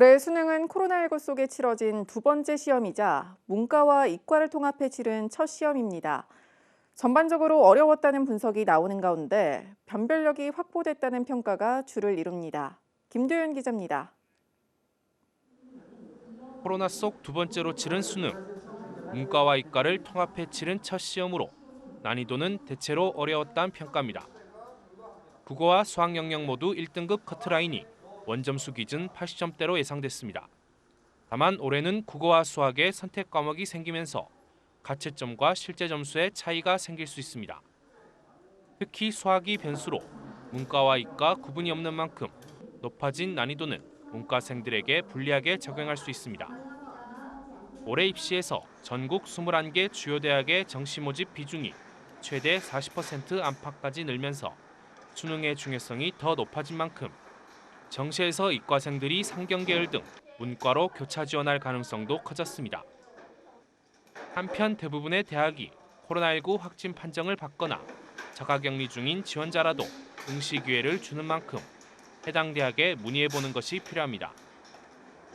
올해 수능은 코로나19 속에 치러진 두 번째 시험이자 문과와 이과를 통합해 치른 첫 시험입니다. 전반적으로 어려웠다는 분석이 나오는 가운데 변별력이 확보됐다는 평가가 주를 이룹니다. 김도현 기자입니다. 코로나 속 두 번째로 치른 수능. 문과와 이과를 통합해 치른 첫 시험으로 난이도는 대체로 어려웠다는 평가입니다. 국어와 수학 영역 모두 1등급 커트라인이 원점수 기준 80점대로 예상됐습니다. 다만 올해는 국어와 수학의 선택 과목이 생기면서 가채점과 실제 점수의 차이가 생길 수 있습니다. 특히 수학이 변수로 문과와 이과 구분이 없는 만큼 높아진 난이도는 문과생들에게 불리하게 적용할 수 있습니다. 올해 입시에서 전국 21개 주요 대학의 정시 모집 비중이 최대 40% 안팎까지 늘면서 수능의 중요성이 더 높아진 만큼 정시에서 이과생들이 상경계열 등 문과로 교차 지원할 가능성도 커졌습니다. 한편 대부분의 대학이 코로나19 확진 판정을 받거나 자가격리 중인 지원자라도 응시 기회를 주는 만큼 해당 대학에 문의해보는 것이 필요합니다.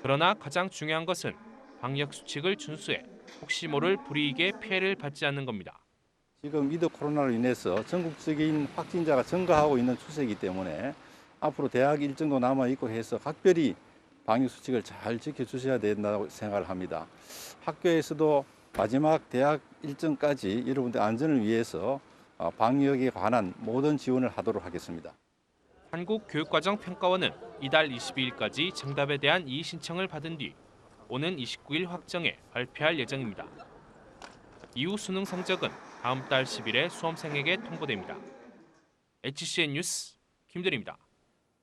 그러나 가장 중요한 것은 방역 수칙을 준수해 혹시 모를 불이익의 피해를 받지 않는 겁니다. 지금 위드 코로나로 인해서 전국적인 확진자가 증가하고 있는 추세이기 때문에 앞으로 대학 일정도 남아 있고 해서 각별히 방역 수칙을 잘 지켜주셔야 된다고 생각을 합니다. 학교에서도 마지막 대학 일정까지 여러분들 안전을 위해서 어, 방역에 관한 모든 지원을 하도록 하겠습니다. 한국교육과정평가원은 이달 22일까지 정답에 대한 이의 신청을 받은 뒤 오는 29일 확정해 발표할 예정입니다. 이후 수능 성적은 다음 달 10일에 수험생에게 통보됩니다. HCN 뉴스 김들입니다.